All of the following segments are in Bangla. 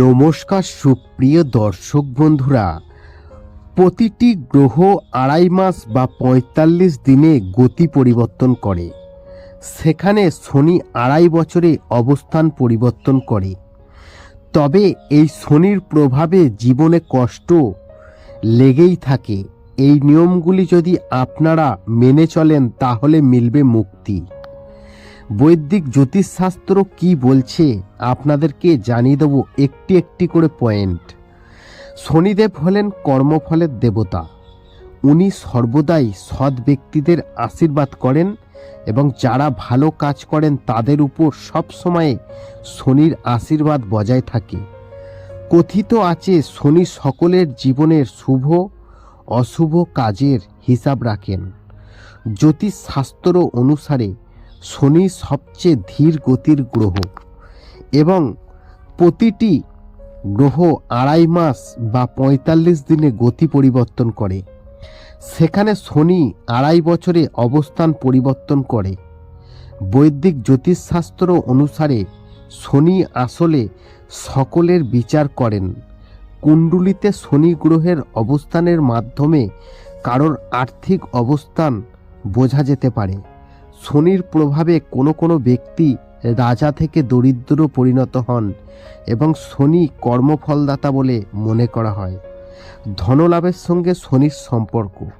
নমস্কার সুপ্রিয় দর্শক বন্ধুরা। প্রতিটি গ্রহ আড়াই মাস বা পঁয়তাল্লিশ দিনে গতি পরিবর্তন করে। সেখানে শনি আড়াই বছরে অবস্থান পরিবর্তন করে। তবে এই শনির প্রভাবে জীবনে কষ্ট লেগেই থাকে। এই নিয়মগুলি যদি আপনারা মেনে চলেন, তাহলে মিলবে মুক্তি। বৈদিক জ্যোতিষশাস্ত্র কি বলছে আপনাদেরকে জানিয়ে দেবো একটি একটি করে পয়েন্ট। শনিদেব হলেন কর্মফলের দেবতা। উনি সর্বদাই সৎ ব্যক্তিদের আশীর্বাদ করেন এবং যারা ভালো কাজ করেন তাদের উপর সবসময় শনির আশীর্বাদ বজায় থাকে। কথিত আছে শনি সকলের জীবনের শুভ, অশুভ কাজের হিসাব রাখেন। জ্যোতিষশাস্ত্র অনুসারে শনি সবচেয়ে ধীর গতির গ্রহ এবং প্রতিটি গ্রহ আড়াই মাস বা পঁয়তাল্লিশ দিনে গতি পরিবর্তন করে। সেখানে শনি আড়াই বছরে অবস্থান পরিবর্তন করে। বৈদিক জ্যোতিষশাস্ত্র অনুসারে শনি আসলে সকলের বিচার করেন। কুণ্ডুলিতে শনি গ্রহের অবস্থানের মাধ্যমে কারোর আর্থিক অবস্থান বোঝা যেতে পারে। শনির প্রভাবে কোনো কোনো ব্যক্তি রাজা থেকে দরিদ্র পরিণত হন এবং শনি কর্মফলদাতা বলে মনে করা হয়। ধনলাভের সঙ্গে শনির সম্পর্ক।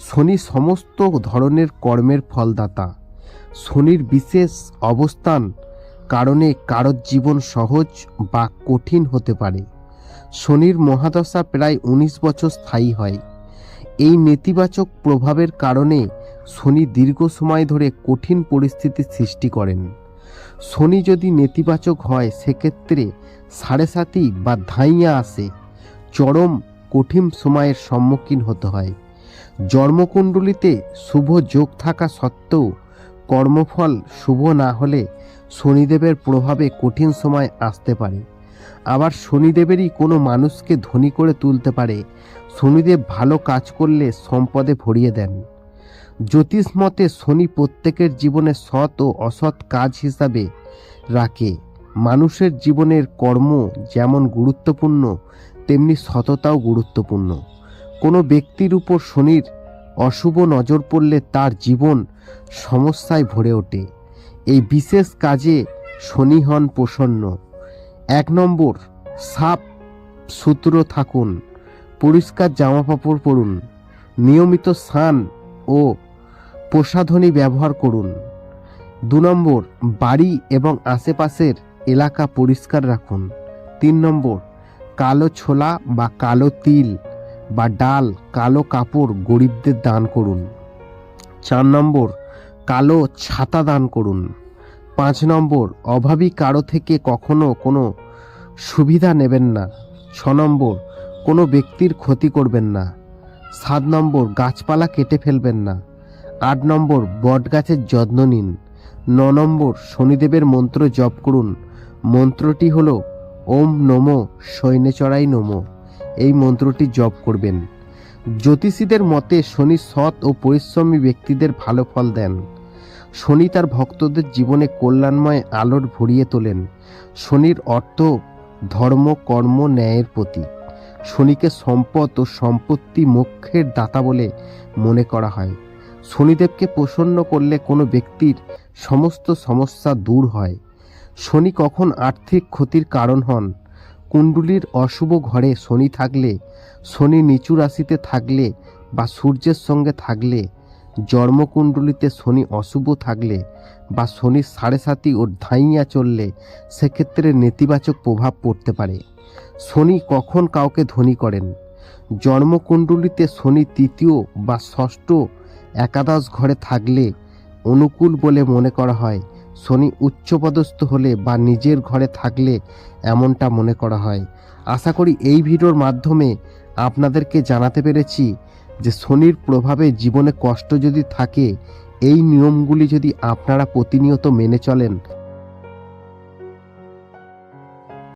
শনি সমস্ত ধরনের কর্মের ফলদাতা। শনির বিশেষ অবস্থান কারণে কারোর জীবন সহজ বা কঠিন হতে পারে। শনির মহাদশা প্রায় উনিশ বছর স্থায়ী হয়। এই নেতিবাচক প্রভাবের কারণে শনি দীর্ঘ সময় ধরে কঠিন পরিস্থিতির সৃষ্টি করেন। শনি যদি নেতিবাচক হয়, সেক্ষেত্রে সাড়ে সাতি বা ধাইয়া আসে। চরম কঠিন সময়ের সম্মুখীন হতে হয়। জন্মকুণ্ডলিতে শুভ যোগ থাকা সত্ত্বেও কর্মফল শুভ না হলে শনিদেবের প্রভাবে কঠিন সময় আসতে পারে। আবার শনিদেবেরই কোনো মানুষকে ধনী করে তুলতে পারে। শনিদেব ভালো কাজ করলে সম্পদে ভরিয়ে দেন। জ্যোতিষ মতে শনি প্রত্যেকের জীবনে সৎ ও অসৎ কাজ হিসাবে রাখে। মানুষের জীবনের কর্ম যেমন গুরুত্বপূর্ণ, তেমনি সততাও গুরুত্বপূর্ণ। কোনো ব্যক্তির উপর শনির অশুভ নজর পড়লে তার জীবন সমস্যায় ভরে ওঠে। এই বিশেষ কাজে শনি হন প্রসন্ন। এক নম্বর, সাপ সূত্র থাকুন, পরিষ্কার জামাকাপড় পরুন, নিয়মিত স্নান ও প্রসাধনী ব্যবহার করুন। দু নম্বর, বাড়ি এবং আশেপাশের এলাকা পরিষ্কার রাখুন। তিন নম্বর, কালো ছোলা বা কালো তিল বা ডাল, কালো কাপড় গরিবদের দান করুন। চার নম্বর, কালো ছাতা দান করুন। পাঁচ নম্বর, অভাবী কারও থেকে কখনো কোনো সুবিধা নেবেন না। ছ নম্বর, কোনো ব্যক্তির ক্ষতি করবেন না। সাত নম্বর, গাছপালা কেটে ফেলবেন না। আট নম্বর বটগাছের যত্ন নিন। ন নম্বর শনিদেবের মন্ত্র জপ করুন। মন্ত্রটি হল, ওম নমো সৈন্যচড়াই নমো। এই মন্ত্রটি জপ করবেন। জ্যোতিষীদের মতে শনি সৎ ও পরিশ্রমী ব্যক্তিদের ভালো ফল দেন। শনি তার ভক্তদের জীবনে কল্যাণময় আলোর ভরিয়ে তোলেন। শনির অর্থ ধর্ম, কর্ম, ন্যায়ের প্রতীক। শনিকে সম্পদ ও সম্পত্তি মোক্ষের দাতা বলে মনে করা হয়। শনিদেবকে প্রসন্ন করলে কোনো ব্যক্তির সমস্ত সমস্যা দূর হয়। শনি কখন আর্থিক ক্ষতির কারণ হন? কুণ্ডুলির অশুভ ঘরে শনি থাকলে, শনি নিচু রাশিতে থাকলে বা সূর্যের সঙ্গে থাকলে, জন্মকুণ্ডলিতে শনি অশুভ থাকলে বা শনির সাড়ে সাতি ও ধাইয়া চললে, সেক্ষেত্রে নেতিবাচক প্রভাব পড়তে পারে। শনি কখন কাউকে ধনী করেন? জন্মকুণ্ডলিতে শনি তৃতীয় বা ষষ্ঠ একাদশ ঘরে থাকলে অনুকূল বলে মনে করা হয়। শনি উচ্চপদস্থ হলে বা নিজের ঘরে থাকলে এমনটা মনে করা হয়। আশা করি এই ভিডিওর মাধ্যমে আপনাদেরকে জানাতে পেরেছি যে শনির প্রভাবে জীবনে কষ্ট যদি থাকে, এই নিয়মগুলি যদি আপনারা প্রতিনিয়ত মেনে চলেন